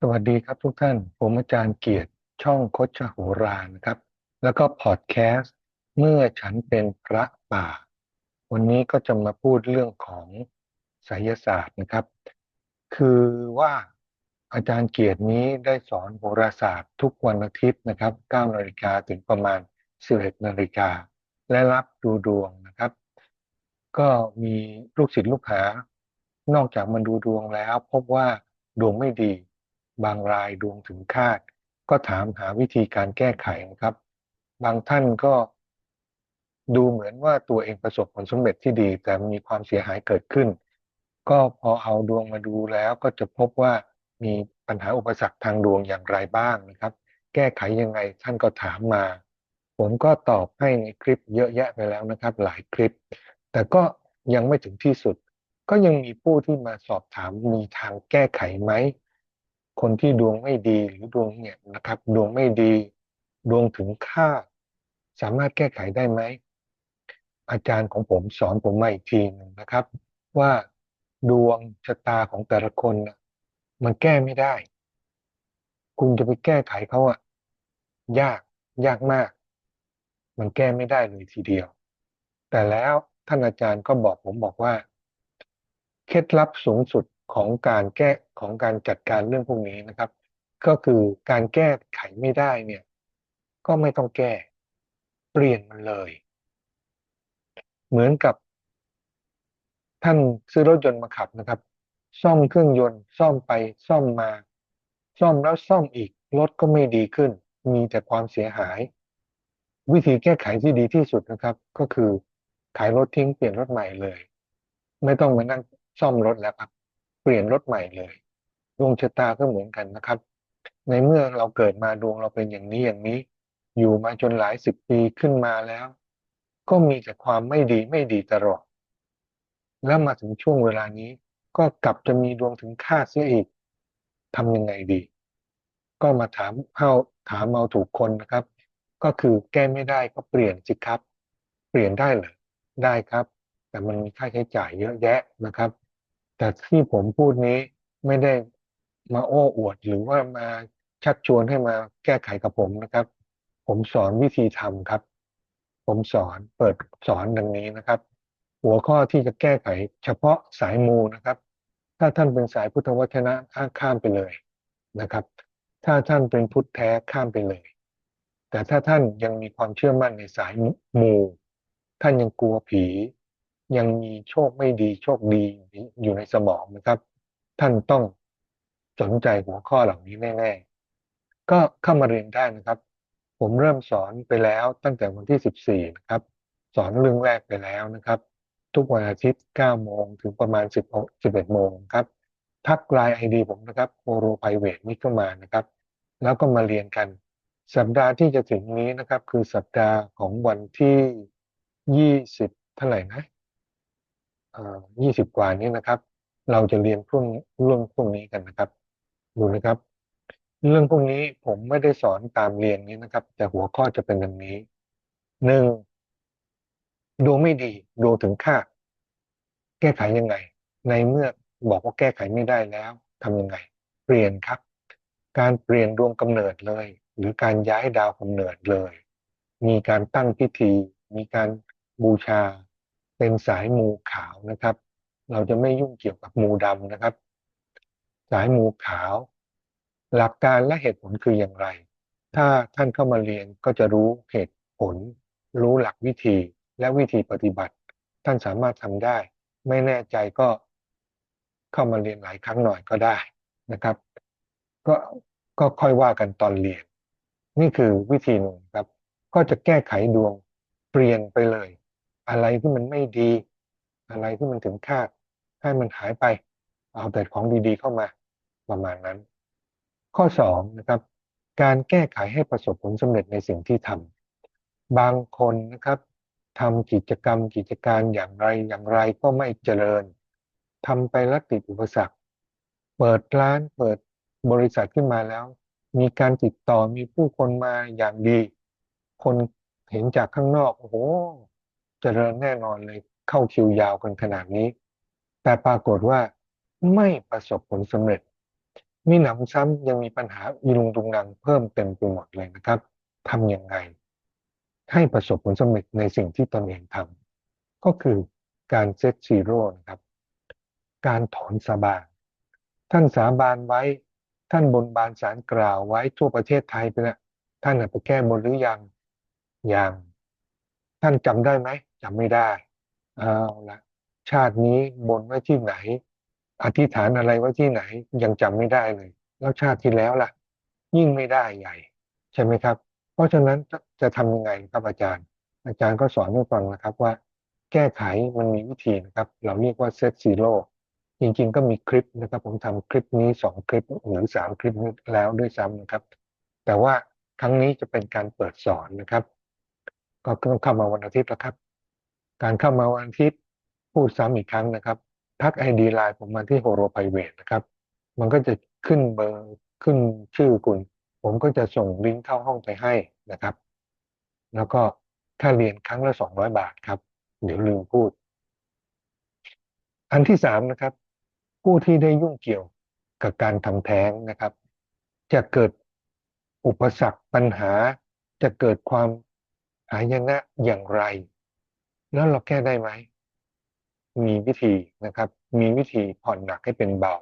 สวัสดีครับทุกท่าน ผมอาจารย์เกียรติช่องโคชโหรานะครับ แล้วก็พอดแคสต์เมื่อฉันเป็นพระป่า วันนี้ก็จะมาพูดเรื่องของไสยศาสตร์นะครับ คือว่าอาจารย์เกียรตินี้ได้สอนโหราศาสตร์ทุกวันอาทิตย์นะครับ9นาฬิกาถึงประมาณ 11นาฬิกา และรับดูดวงนะครับ ก็มีลูกศิษย์ลูกหานอกจากมาดูดวงแล้ว พบว่าดวงไม่ดี บางรายดวงถึงคาด ก็ถามหาวิธีการแก้ไขนะครับ บางท่านก็ดูเหมือนว่าตัวเองประสบผลสำเร็จที่ดี แต่มีความเสียหายเกิดขึ้น ก็พอเอาดวงมาดูแล้วก็จะพบว่ามีปัญหาอุปสรรคทางดวงอย่างไรบ้างนะครับ แก้ไขยังไงท่านก็ถามมา ผมก็ตอบให้ในคลิปเยอะแยะไปแล้วนะครับ หลายคลิป แต่ก็ยังไม่ถึงที่สุด ก็ยังมีผู้ที่มาสอบถามมีทางแก้ไขไหม คนที่ดวงไม่ดีหรือดวงเนี่ยนะครับ ดวงไม่ดี ดวงถึงคาดสามารถแก้ไขได้ไหม อาจารย์ของผมสอนผมมาอีกทีหนึ่งนะครับ ว่าดวงชะตาของแต่ละคนนะมันแก้ไม่ได้ คุณจะไปแก้ไขเขาอะยากยากมาก มันแก้ไม่ได้เลยทีเดียว แต่แล้วท่านอาจารย์ก็บอกผมบอกว่า เคล็ดลับสูงสุด ของการแก้ของการจัดการเรื่องพวกนี้นะครับ ก็คือการแก้ไขไม่ได้เนี่ย ก็ไม่ต้องแก้ เปลี่ยนมันเลย เหมือนกับ ท่านซื้อรถยนต์มาขับนะครับ ซ่อมเครื่องยนต์ ซ่อมไปซ่อมมา ซ่อมแล้วซ่อมอีกรถก็ไม่ดีขึ้น มีแต่ความเสียหาย วิธีแก้ไขที่ดีที่สุดนะครับ ก็คือขายรถทิ้งเปลี่ยนรถใหม่เลย ไม่ต้องมานั่งซ่อมรถแล้วครับ เปลี่ยนรถใหม่เลย ดวงชะตาก็เหมือนกันนะครับ ในเมื่อเราเกิดมาดวงเราเป็นอย่างนี้อย่างนี้ อยู่มาจนหลายสิบปีขึ้นมาแล้ว ก็มีแต่ความไม่ดีไม่ดีตลอด แล้วมาถึงช่วงเวลานี้ ก็กลับจะมีดวงถึงคาดเสียอีกทำยังไงดี ก็มาถามเข้าถามเอาถูกคนนะครับ ก็คือแก้ไม่ได้ก็เปลี่ยนสิครับ เปลี่ยนได้เหรอได้ครับ แต่มันมีค่าใช้จ่ายเยอะแยะนะครับ แต่ที่ผมพูดนี้ไม่ได้มาโอ้อวด หรือว่ามาชักชวนให้มาแก้ไขกับผมนะครับ ผมสอนวิธีทำครับ ผมสอนเปิดสอนดังนี้นะครับ หัวข้อที่จะแก้ไขเฉพาะสายมูนะครับ ถ้าท่านเป็นสายพุทธวจนะข้ามไปเลยนะครับ ถ้าท่านเป็นพุทธแท้ข้ามไปเลย แต่ถ้าท่านยังมีความเชื่อมั่นในสายมู ท่านยังกลัวผี ยังมีโชคไม่ดีโชคดีอยู่ในสมองนะครับ ท่านต้องสนใจหัวข้อเหล่านี้แน่ๆ ก็เข้ามาเรียนได้นะครับ ผมเริ่มสอนไปแล้วตั้งแต่วันที่ 14 นะครับ สอนเรื่องแรกไปแล้วนะครับ ทุกวันอาทิตย์ 9 โมงถึงประมาณ 10 11 โมงครับ ทักไลน์ไอดีผมนะครับโอโรไพเวทนี่เข้ามานะครับ แล้วก็มาเรียนกัน สัปดาห์ที่จะถึงนี้นะครับ คือสัปดาห์ของวันที่ 20 เท่าไหร่นะ เอ่อ20กว่านี้นะครับ เราจะเรียนพวกเรื่องพวกนี้กันนะครับ ดูนะครับ เรื่องพวกนี้ผมไม่ได้สอนตามเรียนนี้นะครับ แต่หัวข้อจะเป็นดังนี้หนึ่งดวงไม่ดีดวงถึงคาแก้ไขยังไง ในเมื่อบอกว่าแก้ไขไม่ได้แล้วทำยังไง เปลี่ยนครับ การเปลี่ยนดวงกำเนิดเลย หรือการย้ายดาวกำเนิดเลย มีการตั้งพิธี มีการบูชา เป็นสายมูขาวนะครับ เราจะไม่ยุ่งเกี่ยวกับมูดำนะครับ สายมูขาว หลักการและเหตุผลคืออย่างไร ถ้าท่านเข้ามาเรียนก็จะรู้เหตุผล รู้หลักวิธีและวิธีปฏิบัติ ท่านสามารถทำได้ ไม่แน่ใจก็เข้ามาเรียนหลายครั้งหน่อยก็ได้นะครับ ก็ก็ค่อยว่ากันตอนเรียน นี่คือวิธีหนึ่งครับ ก็จะแก้ไขดวงเปลี่ยนไปเลย อะไรที่มันไม่ดี อะไรที่มันถึงคาดให้มันหายไป เอาแต่ของดีๆเข้ามาประมาณนั้น ข้อสองนะครับการแก้ไขให้ประสบผลสำเร็จในสิ่งที่ทำบางคนนะครับทำกิจกรรมกิจการอย่างไรอย่างไรก็ไม่เจริญทำไปแล้วติดอุปสรรค เปิดร้านเปิดบริษัทขึ้นมาแล้ว มีการติดต่อมีผู้คนมาอย่างดี คนเห็นจากข้างนอกโอ้โห เจริญแน่นอนเลยเข้าคิวยาวกันขนาดนี้ แต่ปรากฏว่าไม่ประสบผลสำเร็จ มีหนำซ้ำยังมีปัญหาอีลุงตุงนังเพิ่มเต็มไปหมดเลยนะครับทำยังไง ให้ประสบผลสำเร็จในสิ่งที่ตนเองทำก็คือการเซตซีโร่นะครับ การถอนสาบาน ท่านสาบานไว้ ท่านบนบานสารกล่าวไว้ทั่วประเทศไทยไปแล้วท่านน่ะไปแก้บนหรือยังยัง ท่านจำได้ไหมจำไม่ได้เอาละชาตินี้บนไว้ที่ไหน อธิษฐานอะไรไว้ที่ไหนยังจำไม่ได้เลย แล้วชาติที่แล้วล่ะ ยิ่งไม่ได้ใหญ่ ใช่ไหมครับ เพราะฉะนั้นจะจะทำยังไงครับอาจารย์ อาจารย์ก็สอนให้ฟังนะครับว่า แก้ไขมันมีวิธีนะครับ เราเรียกว่าเซตซีโร่จริงๆ ก็มีคลิปนะครับ ผมทำคลิปนี้สองคลิปหรือสามคลิปแล้วด้วยซ้ำนะครับ แต่ว่าครั้งนี้จะเป็นการเปิดสอนนะครับ ก็ต้องเข้ามาวันอาทิตย์แล้วครับ การเข้ามาวันอาทิตย์พูดซ้ำอีกครั้งนะครับ ทักไอดีไลน์ผมมาที่โฮโรไพรเวทนะครับ มันก็จะขึ้นเบอร์ขึ้นชื่อคุณ ผมก็จะส่งลิงก์เข้าห้องไปให้นะครับ แล้วก็ค่าเรียนครั้งละสองร้อยบาทครับ เดี๋ยวลืมพูด อันที่สามนะครับ ผู้ที่ได้ยุ่งเกี่ยวกับการทำแท้งนะครับ จะเกิดอุปสรรคปัญหาจะเกิดความ หายนะอย่างไร แล้วเราแก้ได้ไหม มีวิธีนะครับ มีวิธีผ่อนหนักให้เป็นเบา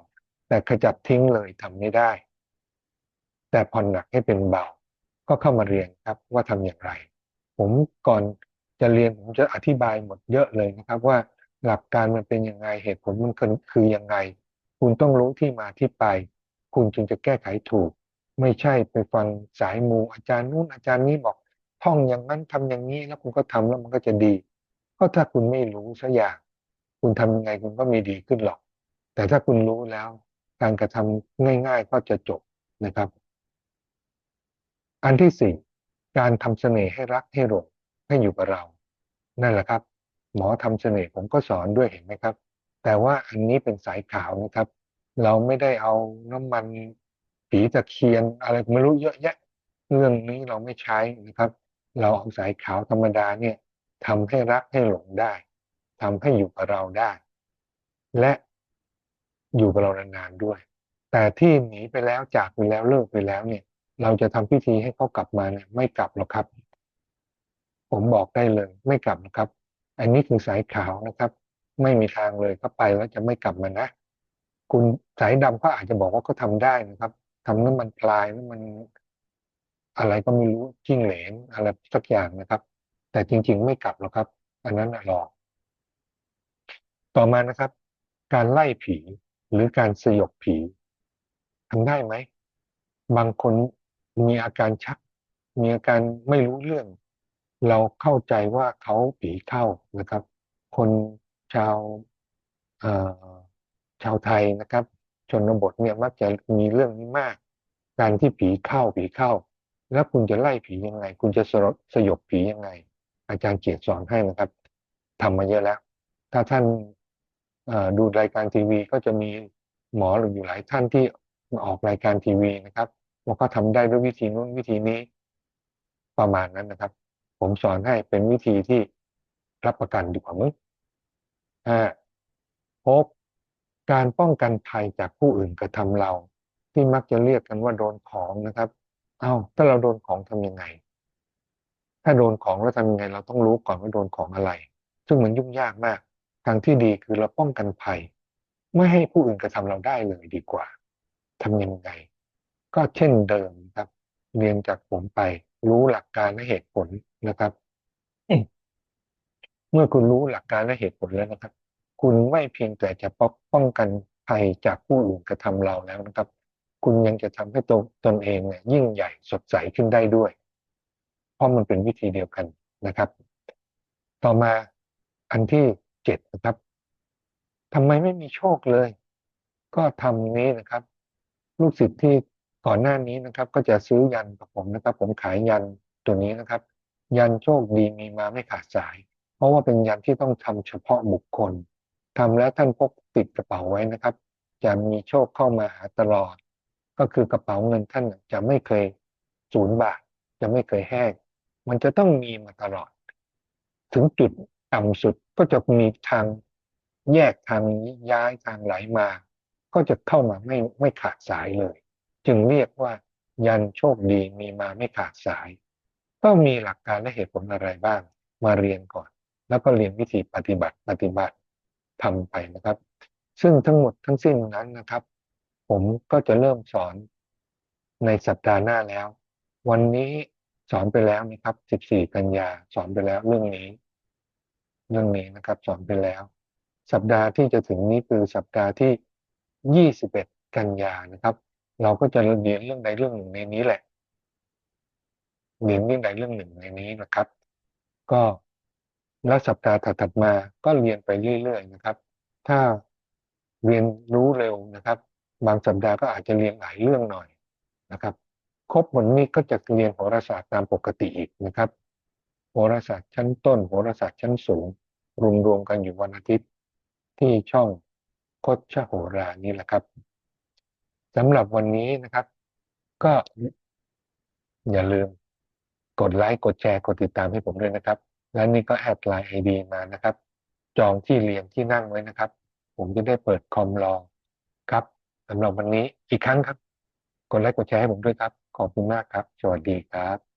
แต่ขจัดทิ้งเลยทำไม่ได้ แต่ผ่อนหนักให้เป็นเบา ก็เข้ามาเรียนครับว่าทำอย่างไร ผมก่อนจะเรียนผมจะอธิบายหมดเยอะเลยนะครับ ว่าหลักการมันเป็นยังไงเหตุผลมันคือยังไง คุณต้องรู้ที่มาที่ไป คุณจึงจะแก้ไขถูก ไม่ใช่ไปฟังสายมูอาจารย์นู้นอาจารย์นี้บอก ท่องอย่างนั้นทำอย่างนี้แล้วคุณก็ทำแล้วมันก็จะดี ก็ถ้าคุณไม่รู้สักอย่างคุณทำยังไงคุณก็ไม่ดีขึ้นหรอก แต่ถ้าคุณรู้แล้ว การกระทำง่าย ๆ ก็จะจบนะครับ อันที่สี่การทำเสน่ห์ให้รักให้หลงให้อยู่กับเรา นั่นแหละครับ หมอทำเสน่ห์ผมก็สอนด้วยเห็นไหมครับ แต่ว่าอันนี้เป็นสายขาวนะครับ เราไม่ได้เอาน้ำมันผีตะเคียนอะไรไม่รู้เยอะแยะ เรื่องนี้เราไม่ใช้นะครับ เราเอาสายขาวธรรมดาเนี่ยทำให้รักให้หลงได้ทำให้อยู่กับเราได้ และอยู่กับเรานานๆด้วย แต่ที่หนีไปแล้วจากไปแล้วเลิกไปแล้วเนี่ย เราจะทำพิธีให้เขากลับมาเนี่ยไม่กลับหรอกครับ ผมบอกได้เลย ไม่กลับนะครับ อันนี้คือสายขาวนะครับ ไม่มีทางเลยเขาไปแล้วจะไม่กลับมานะ คุณสายดำก็อาจจะบอกว่าเขาทาได้นะครับทำน้ำมันพลายน้ำมัน อะไรก็ไม่รู้จิ้งเหลนอะไรสักอย่างนะครับ แต่จริงๆไม่กลับหรอกครับ อันนั้นหลอก ต่อมานะครับ การไล่ผีหรือการสยบผีทำได้ไหม บางคนมีอาการชัก มีอาการไม่รู้เรื่อง เราเข้าใจว่าเขาผีเข้านะครับ คนชาวชาวไทยนะครับ ชนบทเนี่ยมักจะมีเรื่องนี้มาก การที่ผีเข้าผีเข้า แล้วคุณจะไล่ผียังไง คุณจะสลดสยบผียังไง อาจารย์เกียรติสอนให้นะครับทำมาเยอะแล้ว ถ้าท่านดูรายการทีวีก็จะมีหมอหรืออยู่หลายท่านที่มาออกรายการทีวีนะครับว่าก็ทำได้ด้วยวิธีนู้นวิธีนี้ ประมาณนั้นนะครับ ผมสอนให้เป็นวิธีที่รับประกันดีกว่ามึงอ่าพบการป้องกันภัยจากผู้อื่นกระทำเรา ที่มักจะเรียกกันว่าโดนของนะครับ เอา้าถ้าเราโดนของทํำยังไง ถ้าโดนของแล้วทำยังไง เราต้องรู้ก่อนว่าโดนของอะไร ซึ่งมันยุ่งยากมาก ทางที่ดีคือเราป้องกันภัย ไม่ให้ผู้อื่นกระทำเราได้เลยดีกว่าทำยังไง ก็เช่นเดิมครับ เรียนจากผมไป รู้หลักการและเหตุผลนะครับ เมื่อคุณรู้หลักการและเหตุผลแล้วนะครับ คุณไม่เพียงแต่จะป้องกันภัยจากผู้อื่นกระทำเราแล้วนะครับ คุณยังจะทำให้ตนตนเองเนี่ยยิ่งใหญ่สดใสขึ้นได้ด้วย เพราะมันเป็นวิธีเดียวกันนะครับ ต่อมาอันที่เจ็ดนะครับทำไมไม่มีโชคเลย ก็ทำนี้นะครับ ลูกศิษย์ที่ก่อนหน้านี้นะครับ ก็จะซื้อยันกับผมนะครับ ผมขายยันตัวนี้นะครับ ยันโชคดีมีมาไม่ขาดสาย เพราะว่าเป็นยันที่ต้องทำเฉพาะบุคคลทำแล้วท่านพกติดกระเป๋าไว้นะครับ จะมีโชคเข้ามาหาตลอด ก็คือกระเป๋าเงินท่านจะไม่เคยศูนย์บาท จะไม่เคยแห้ง มันจะต้องมีมาตลอด ถึงจุดต่ำสุดก็จะมีทางแยกทางย้ายทางไหลมา ก็จะเข้ามาไม่ไม่ขาดสายเลย จึงเรียกว่า ยันโชคดีมีมาไม่ขาดสาย ก็มีหลักการและเหตุผลอะไรบ้าง มาเรียนก่อน แล้วก็เรียนวิธีปฏิบัติปฏิบัติทำไปนะครับ ซึ่งทั้งหมดทั้งสิ้นนั้นนะครับ ผมก็จะเริ่มสอนในสัปดาห์หน้าแล้ว วันนี้สอนไปแล้วนะครับ 14 กันยาสอนไปแล้วเรื่องนี้ เรื่องนี้นะครับ สอนไปแล้ว สัปดาห์ที่จะถึงนี้คือสัปดาห์ที่ 21 กันยานะครับ เราก็จะเรียนเรื่องใดเรื่องหนึ่งในนี้แหละ เรียนเรื่องใดเรื่องหนึ่งในนี้นะครับ ก็แล้วสัปดาห์ถัดๆมาก็เรียนไปเรื่อยๆนะครับ ถ้าเรียนรู้เร็วนะครับ บางสัปดาห์ก็อาจจะเรียนหลายเรื่องหน่อยนะครับครบวันนี้ก็จะเรียนโหราศาสตร์ตามปกติอีกนะครับ โหราศาสตร์ชั้นต้น โหราศาสตร์ชั้นสูง รวมรวมกันอยู่วันอาทิตย์ ที่ช่องคดชโหรานี่แหละครับสำหรับวันนี้นะครับ ก็อย่าลืมกดไลค์กดแชร์กดติดตามให้ผมด้วยนะครับ และนี่ก็แอดไลน์ไอดีมานะครับ จองที่เรียนที่นั่งไว้นะครับ ผมจะได้เปิดคอมรอครับ สำหรับวันนี้อีกครั้งครับ กดไลค์กดแชร์ให้ผมด้วยครับ ขอบคุณมากครับ สวัสดีครับ